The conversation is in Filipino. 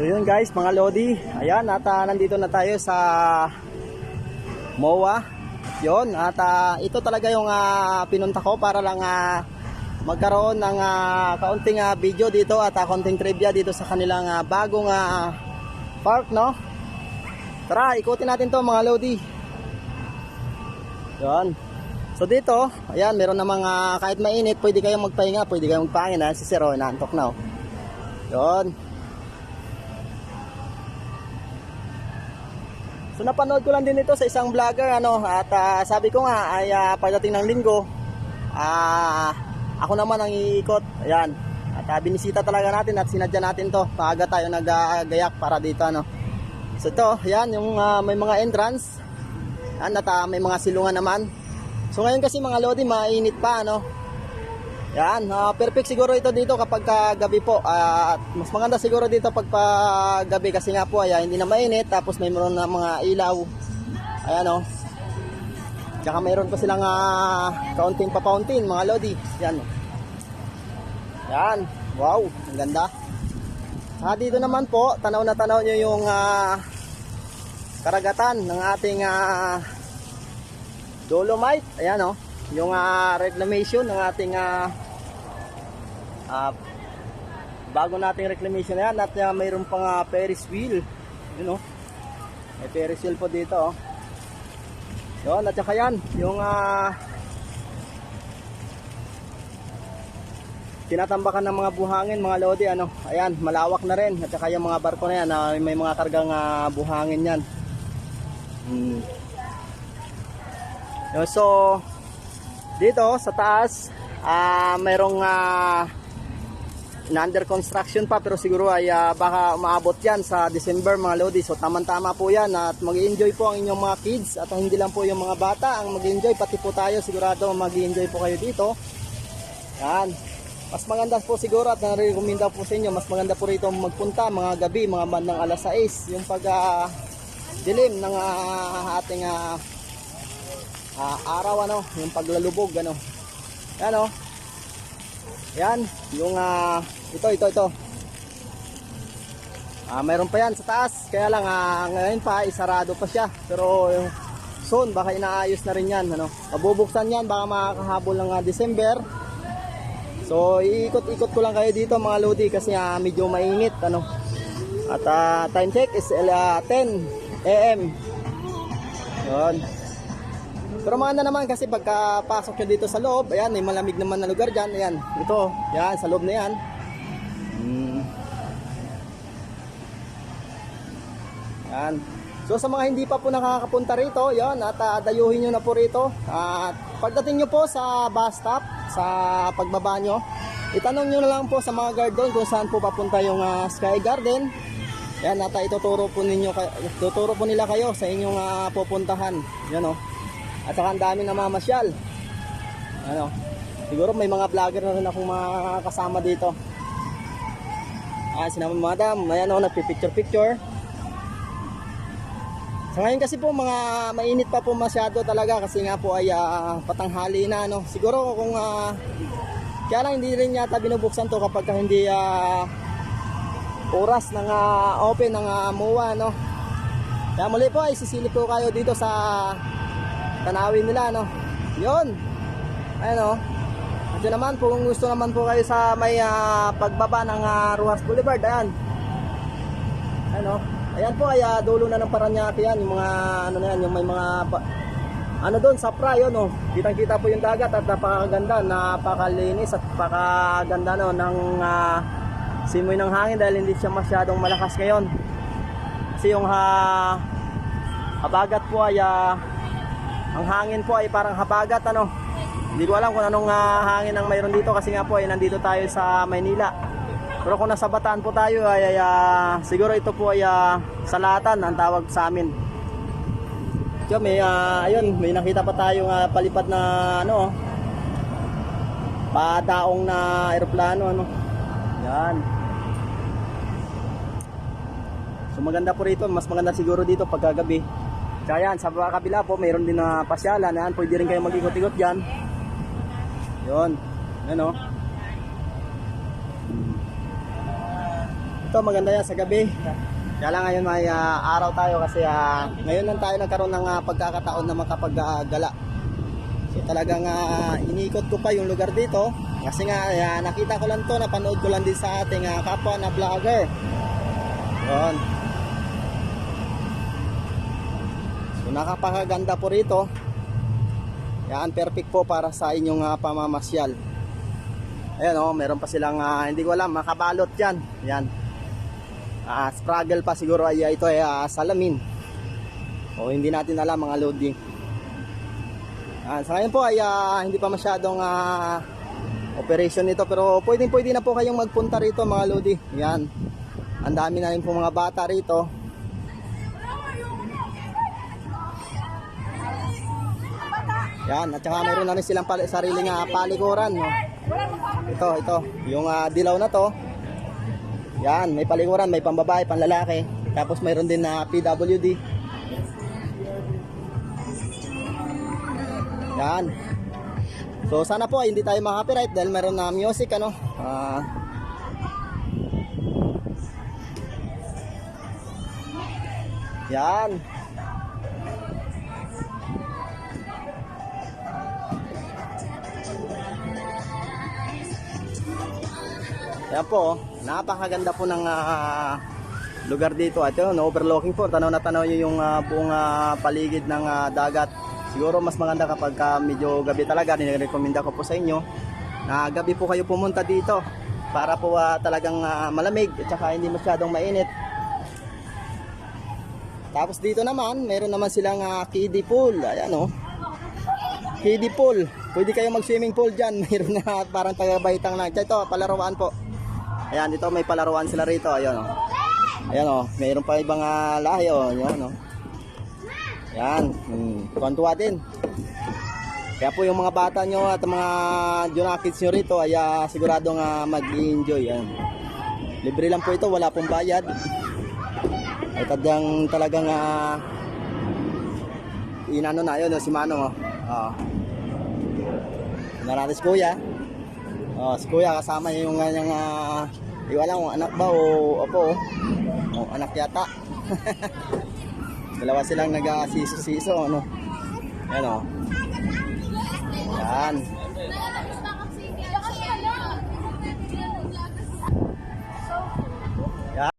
So yun guys, mga Lodi. Ayan, at ah, nandito na tayo sa MOA. Yun, at ah, ito talaga yung ah, pinunta ko para lang ah, magkaroon ng ah, kaunting ah, video dito at ah, kaunting trivia dito sa kanilang ah, bagong ah, park, no? Tara, ikutin natin to mga Lodi. Yun. So dito, ayan, meron na mga kahit mainit, pwede kayong magpahinga, pwede kayong magpahingin ha, si Sir, oh, inaantok na oh. Yun. So napanood ko lang din ito sa isang vlogger ano at ah, sabi ko nga ay ah, pagdating ng linggo ah ako naman ang iikot. Ayan. At ah, binisita talaga natin at sinadya natin to. Paaga tayo nagagayak para dito ano. So ito, ayan yung ah, may mga entrance. Ayan, at ah, may mga silungan naman. So ngayon kasi mga lodi mainit pa ano. Yan, ah, perfect siguro ito dito kapag ka gabi po. At mas maganda siguro dito pag pa gabi kasi nga po ay ah, hindi na mainit tapos may meron na mga ilaw. Ayan oh. Tsaka mayroon pa silang uh, kaunting pa fountain mga lodi. Yan. Yan. Wow, ang ganda. Ah, dito naman po, tanaw na tanaw nyo yung ah, karagatan ng ating ah, Dolomite. Ayan oh. Yung ah, reclamation ng ating ah, ah, bago nating reclamation na yan at ah, mayroon pang ah, Ferris wheel. Yun oh. May Ferris wheel po dito oh. Yun, at saka yan, yung ah, tinatambakan ng mga buhangin, mga lodi, ano, ayan, malawak na rin. At saka yung mga barko na yan, ah, may mga kargang ah, buhangin yan. Hmm. So, dito sa taas, ah mayroong na under construction pa pero siguro ay ah, baka maabot yan sa December mga lodi. So tamang-tama po yan at mag-enjoy po ang inyong mga kids at hindi lang po yung mga bata ang mag-enjoy pati po tayo sigurado mag-enjoy po kayo dito. Yan. Mas maganda po siguro at nare-recommenda po sa inyo, mas maganda po rito magpunta mga gabi, mga bandang alas 6, yung pag ah, dilim ng ah, ating ah, ah, araw ano, yung paglalubog ano. Yan oh. Yan, yung ah, ito ito ito. Ah, mayroon pa yan sa taas, kaya lang ah, ngayon pa isarado pa siya. Pero yung soon baka inaayos na rin yan ano. Mabubuksan yan baka makakahabol ng ah, December. So, iikot-ikot ko lang kayo dito mga lodi kasi ah, medyo mainit ano. At ah, time check is ah, 10 AM. Yun. Pero maganda naman kasi pagkapasok nyo dito sa loob, ayan, may malamig naman na lugar dyan. Ayan, ito, yan, sa loob na yan. Mm. Yan. So sa mga hindi pa po nakakapunta rito, yan, at uh, dayuhin nyo na po rito. At pagdating nyo po sa bus stop, sa pagbaba nyo, itanong nyo na lang po sa mga guard doon kung saan po papunta yung ah, Sky Garden. Yan, at uh, ituturo po ninyo, tuturo po nila kayo sa inyong ah, pupuntahan. Yan o. At saka ang dami namamasyal. Ano? Siguro may mga vlogger na rin akong mga kasama dito. Ah, sinama madam, ayan o, nagpipicture picture. Sa ngayon kasi po mga mainit pa po masyado talaga kasi nga po ay ah, patanghali na no. Siguro kung ah, kaya lang hindi rin yata binubuksan to kapag ka hindi ah, oras ng ah, open ng ah, MOA no. Kaya muli po ay sisilip po kayo dito sa tanawin nila no. 'Yon. Ayun oh. At yun naman kung gusto naman po kayo sa may ah, pagbaba ng ah, Ruas Boulevard, ayan. Ano? Ayan po ay ah, dulo na ng Paranaque yan, yung mga ano na yan, yung may mga ano doon sa pra yun oh. Kitang-kita po yung dagat at napakaganda, napakalinis at napakaganda no ng ah, simoy ng hangin dahil hindi siya masyadong malakas ngayon. Kasi yung ha habagat po ay ah, ang hangin po ay parang habagat ano. Hindi ko alam kung anong ah, hangin ang mayroon dito kasi nga po ay nandito tayo sa Maynila. Pero kung nasa Bataan po tayo ay, ay ah, siguro ito po ay ah, salatan ang tawag sa amin. Kaya may ah, ayun, may nakita pa tayo nga palipad na ano oh, padaong na eroplano ano. Yan. So maganda po rito, mas maganda siguro dito pagkagabi. Kaya yan, sa kabila po, mayroon din na pasyalan. Yan, pwede rin kayo mag-ikot-ikot dyan. Yun. Yan o. Ito maganda yan sa gabi. Kaya lang ngayon may ah, araw tayo kasi ah, ngayon lang tayo nagkaroon ng ah, pagkakataon na makapaggala. So talagang ah, inikot ko pa yung lugar dito kasi nga ah, nakita ko lang to, napanood ko lang din sa ating ah, kapwa na vlogger. Yun. Nakapakaganda po rito. Yan, perfect po para sa inyong ah, pamamasyal. Ayan oh, meron pa silang ah, hindi ko alam, makabalot yan. Yan. Ah, struggle pa siguro ay ito ay ah, salamin. O hindi natin alam mga loading. Ah, sa ngayon po ay ah, hindi pa masyadong ah, operation nito pero pwedeng pwede na po kayong magpunta rito mga lodi. Yan. Ang dami na rin po mga bata rito. Yan, at saka mayroon na rin silang pal- sariling ah, palikuran. No? Ito, ito. Yung ah, dilaw na to. Yan, may palikuran, may pambabae, panlalaki. Tapos mayroon din na PWD. Yan. So sana po hindi tayo makapiright dahil meron na music ano. Ah. yan. Yan po, oh. napakaganda po ng ah, lugar dito. At yun, overlooking po. Tanaw na tanaw nyo yung ah, buong ah, paligid ng ah, dagat. Siguro mas maganda kapag ka medyo gabi talaga. Nirekomenda ko po sa inyo na gabi po kayo pumunta dito para po ah, talagang ah, malamig at saka hindi masyadong mainit. Tapos dito naman, meron naman silang ah, kiddie pool. Ayan oh. Kiddie pool. Pwede kayo mag-swimming pool dyan. Mayroon na parang tagabaitang na. Ito, palaruan po. Ayan, dito may palaruan sila rito. Ayan oh. Ayan oh, mayroon pa ibang ah, lahi oh. Ayan oh. Yan, hmm. din. Kaya po yung mga bata nyo at mga Junakids nyo rito ay ah, siguradong uh, mag-enjoy. Yan. Libre lang po ito, wala pong bayad. Ay tadyang talagang uh, inano na yun, oh, si Manong. Oh. Oh. Narami si Kuya. Oh, si Kuya kasama yung kanyang uh, ko alam kung anak ba o opo. Oh, oh anak yata. Dalawa silang nag-siso-siso, ano. Yan o. Yan.